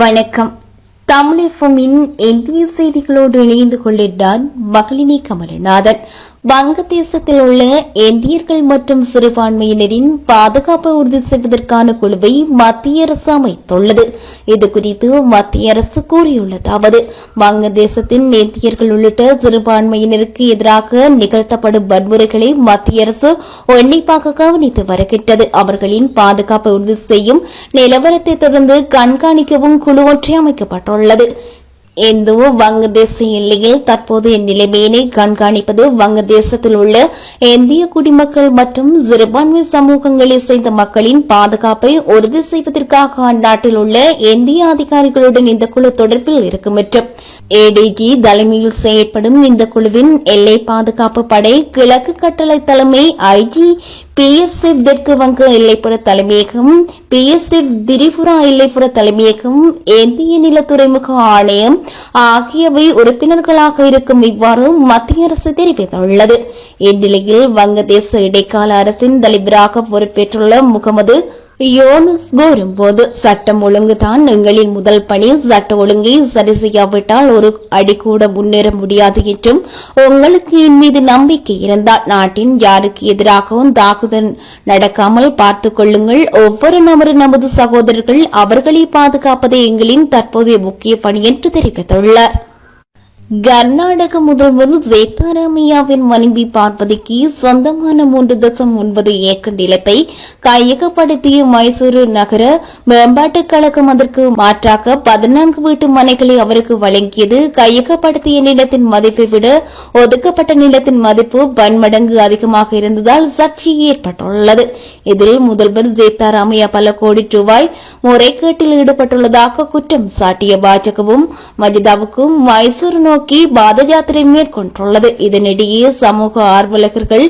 வணக்கம். தமிழ் எஃப்எம்மின் இந்திய செய்திகளோடு இணைந்து கொள்ளிட்டார் மகளினி கமலநாதன். வங்கதேசத்தில் உள்ள இந்தியர்கள் மற்றும் சிறுபான்மையினரின் பாதுகாப்பை உறுதி செய்வதற்கான குழுவை மத்திய அரசு அமைத்துள்ளது. இதுகுறித்து மத்திய அரசு கூறியுள்ளதாவது வங்கதேசத்தின் இந்தியர்கள் உள்ளிட்ட சிறுபான்மையினருக்கு எதிராக நிகழ்த்தப்படும் வன்முறைகளை மத்திய அரசு உன்னிப்பாக கவனித்து வருகின்றது. அவர்களின் பாதுகாப்பை உறுதி செய்யும் நிலவரத்தை தொடர்ந்து கண்காணிக்கவும் குழு ஒன்றை அமைக்கப்பட்டுள்ளது. இந்தோ வங்கதேச எல்லையில் தற்போதைய நிலைமையினை கண்காணிப்பது வங்கதேசத்தில் உள்ள இந்திய குடிமக்கள் மற்றும் சிறுபான்மை சமூகங்களை சேர்ந்த மக்களின் பாதுகாப்பை உறுதி செய்வதற்காக அந்நாட்டில் உள்ள இந்திய அதிகாரிகளுடன் இந்த குழு தொடர்பில் இருக்கும் என்றும் ஏடிஜி தலைமையில் செயற்படும் இந்த குழுவின் எல்லை பாதுகாப்பு படை கிழக்கு கட்டளை தலைமை ஐஜி பிஎஸ்எஃப் தெற்கு வங்க எல்லைப்புற தலைமையகம் பிஎஸ்எஃப் திரிபுரா எல்லைப்புற தலைமையகம் இந்திய நில துறைமுக ஆணையம் ஆகியவை உறுப்பினர்களாக இருக்கும் இவ்வாறு மத்திய அரசு தெரிவித்துள்ளது. இந்நிலையில் வங்கதேச இடைக்கால அரசின் தலைவராக பொறுப்பேற்றுள்ள முகமது யோனுஸ் கூறும்போது சட்டம் ஒழுங்கு தான் எங்களின் முதல் பணி. சட்ட ஒழுங்கை சரி செய்யாவிட்டால் ஒரு அடி கூட முன்னேற முடியாது என்றும் உங்களுக்கு என் மீது நம்பிக்கை இருந்தால் நாட்டின் யாருக்கு எதிராகவும் தாக்குதல் நடக்காமல் பார்த்துக் கொள்ளுங்கள். ஒவ்வொரு நபரும் நமது சகோதரர்கள் அவர்களை பாதுகாப்பதே எங்களின் தற்போதைய முக்கிய பணி என்று தெரிவித்துள்ளார். கர்நாடக முதல்வர் சேத்தாராமையாவின் மனைவி பார்வதிக்கு சொந்தமான மூன்று தசம் ஒன்பது ஏக்கர் நிலத்தை கையகப்படுத்திய மைசூரு நகர மேம்பாட்டுக் கழகம் அதற்கு மாற்றாக பதினான்கு வீட்டு மனைகளை அவருக்கு வழங்கியது. கையகப்படுத்திய நிலத்தின் மதிப்பை விட ஒதுக்கப்பட்ட நிலத்தின் மதிப்பு பன்மடங்கு அதிகமாக இருந்ததால் சர்ச்சை ஏற்பட்டுள்ளது. இதில் முதல்வர் சேத்தாராமையா பல கோடி ரூபாய் முறைகேட்டில் ஈடுபட்டுள்ளதாக குற்றம் சாட்டிய பாஜகவும் மஜிதாவுக்கும் மைசூர் நோக்கி நோக்கி பாத யாத்திரை மேற்கொண்டுள்ளது. இதனிடையே சமூக ஆர்வலர்கள்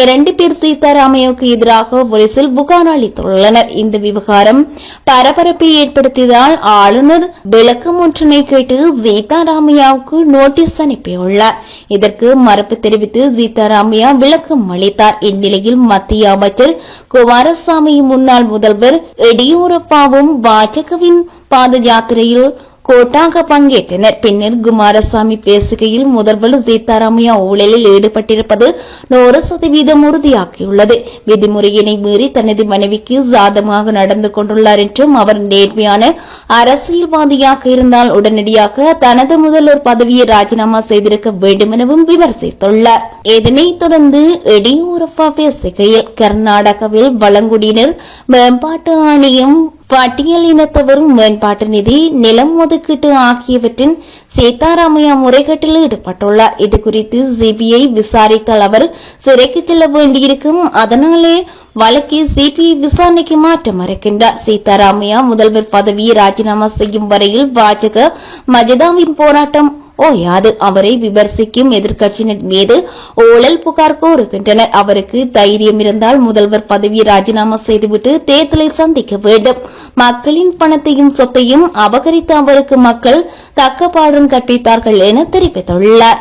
இரண்டு பேர் சீதாராமையாவுக்கு எதிராக போலீசில் புகார் அளித்துள்ளனர். இந்த விவகாரம் பரபரப்பை ஏற்படுத்தியதால் ஆளுநர் விளக்கம் ஒன்றினை கேட்டு சீதாராமையாவுக்கு நோட்டீஸ் அனுப்பியுள்ளார். இதற்கு மறுப்பு தெரிவித்து சீதாராமையா விளக்கம் அளித்தார். இந்நிலையில் மத்திய அமைச்சர் குமாரசாமி முன்னாள் முதல்வர் எடியூரப்பாவும் பாஜகவின் பாத யாத்திரையில் கோட்டாக பங்கேற்றனர். பின்னர் குமாரசாமி பேசுகையில் முதல்வர் சீதாராமையா ஊழலில் ஈடுபட்டிருப்பது நூறு சதவீதம் உறுதியாக்கியுள்ளது விதிமுறையினை மீறி தனது மனைவிக்கு சாதமாக நடந்து கொண்டுள்ளார் என்றும் அவர் நேர்மையான அரசியல்வாதியாக இருந்தால் உடனடியாக தனது முதல்வர் பதவியை ராஜினாமா செய்திருக்க வேண்டும் எனவும் விமர்சித்துள்ளார். இதனைத் தொடர்ந்து எடியூரப்பா பேசுகையில் கர்நாடகாவில் பழங்குடியினர் மேம்பாட்டு ஆணையம் பட்டியல் இனத்தவரும் மேம்பாட்டு நிதி நிலம் ஒதுக்கீட்டு ஆகியவற்றின் சீதாராமையா முறைகேட்டில் ஈடுபட்டுள்ளார். இது குறித்து சிபிஐ விசாரித்தால் அவர் சிறைக்கு செல்ல வேண்டியிருக்கும். அதனாலே வழக்கை சிபிஐ விசாரணைக்கு மாற்ற மறுக்கின்றார். சீதாராமையா முதல்வர் பதவியை ராஜினாமா செய்யும் வரையில் பாஜக மஜதாவின் போராட்டம் ஓயாது அவரை விமர்சிக்கும் எதிர்க்கட்சியினர் மீது ஊழல் புகார் கோருகின்றனர் அவருக்கு தைரியம் இருந்தால் முதல்வர் பதவியை ராஜினாமா செய்துவிட்டு தேர்தலை சந்திக்க வேண்டும். மக்களின் பணத்தையும் சொத்தையும் அபகரித்து அவருக்கு மக்கள் தக்க பாடம் கற்பிப்பார்கள் என தெரிவித்துள்ளார்.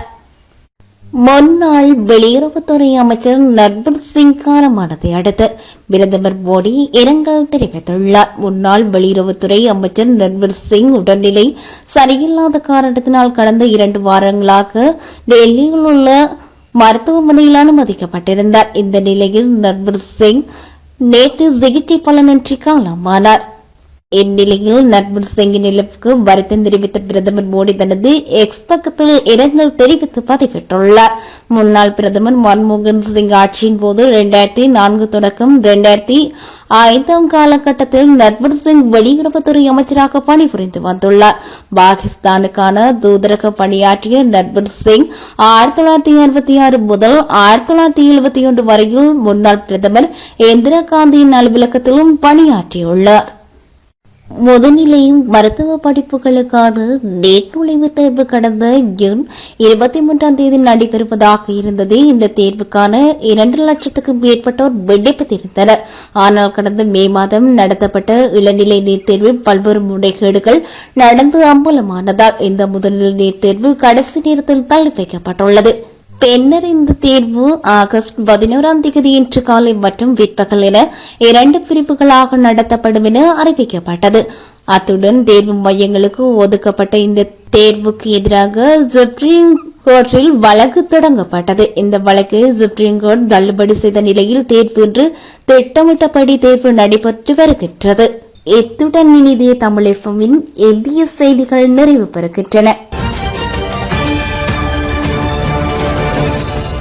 முன்னாள் வெளியுறவுத்துறை அமைச்சர் நர்பர் சிங் காலமானதை அடுத்து பிரதமர் மோடி இரங்கல் தெரிவித்துள்ளார். முன்னாள் வெளியுறவுத்துறை அமைச்சர் நர்பர் சிங் உடல்நிலை சரியில்லாத காரணத்தினால் கடந்த இரண்டு வாரங்களாக டெல்லியில் உள்ள மருத்துவமனையில் அனுமதிக்கப்பட்டிருந்தார். இந்த நிலையில் நர்பர் சிங் நேற்று சிகிச்சை பலனின்றி காலமானார். இந்நிலையில் நட்பு சிங்கின் இழப்புக்கு வருத்தம் தெரிவித்த பிரதமர் மோடி தனது எக்ஸ் பக்கத்தில் இரங்கல் தெரிவித்து பதிவிட்டுள்ளார். முன்னாள் பிரதமர் மன்மோகன் சிங் ஆட்சியின் போது இரண்டாயிரத்தி நான்கு தொடக்கம் இரண்டாயிரத்தி ஐந்தாம் காலகட்டத்தில் நட்வர் சிங் வெளியுறவுத்துறை அமைச்சராக பணிபுரிந்து வந்துள்ளார். பாகிஸ்தானுக்கான தூதரக பணியாற்றிய நட்வர் சிங் ஆயிரத்தி தொள்ளாயிரத்தி அறுபத்தி ஆறு முதல் ஆயிரத்தி தொள்ளாயிரத்தி எழுபத்தி ஒன்று வரையில் முன்னாள் பிரதமர் இந்திரா காந்தியின் அலுவலகத்திலும் பணியாற்றியுள்ளார். முதுநிலை மருத்துவ படிப்புகளுக்கான நேட் நுழைவுத் தேர்வு கடந்த ஜூன் இருபத்தி மூன்றாம் தேதி நடைபெறுவதாக இருந்தது. இந்த தேர்வுக்கான இரண்டு லட்சத்துக்கும் மேற்பட்டோர் விண்ணப்பித்திருந்தனர். ஆனால் கடந்த மே மாதம் நடத்தப்பட்ட இளநிலை நீட் தேர்வில் பல்வேறு முறைகேடுகள் நடந்து அம்பலமானதால் இந்த முதுநிலை நீட் தேர்வு கடைசி நேரத்தில் தள்ளி வைக்கப்பட்டுள்ளது. பின்னர் இந்த தேர்வு ஆகஸ்ட் பதினோராம் தேதி இன்று காலை மற்றும் பிற்பகல் என இரண்டு பிரிவுகளாக நடத்தப்படும் என அறிவிக்கப்பட்டது. அத்துடன் தேர்வு மையங்களுக்கு ஒதுக்கப்பட்ட இந்த தேர்வுக்கு எதிராக சுப்ரீம் கோர்ட்டில் வழக்கு தொடங்கப்பட்டது. இந்த வழக்கை சுப்ரீம் கோர்ட் தள்ளுபடி செய்த நிலையில் தேர்வு இன்று திட்டமிட்டபடி தேர்வு நடைபெற்று வருகின்றது. இத்துடன் இனிதே தமிழ் எஃப்எம்மின் இந்திய செய்திகள் நிறைவு பெறுகின்றன.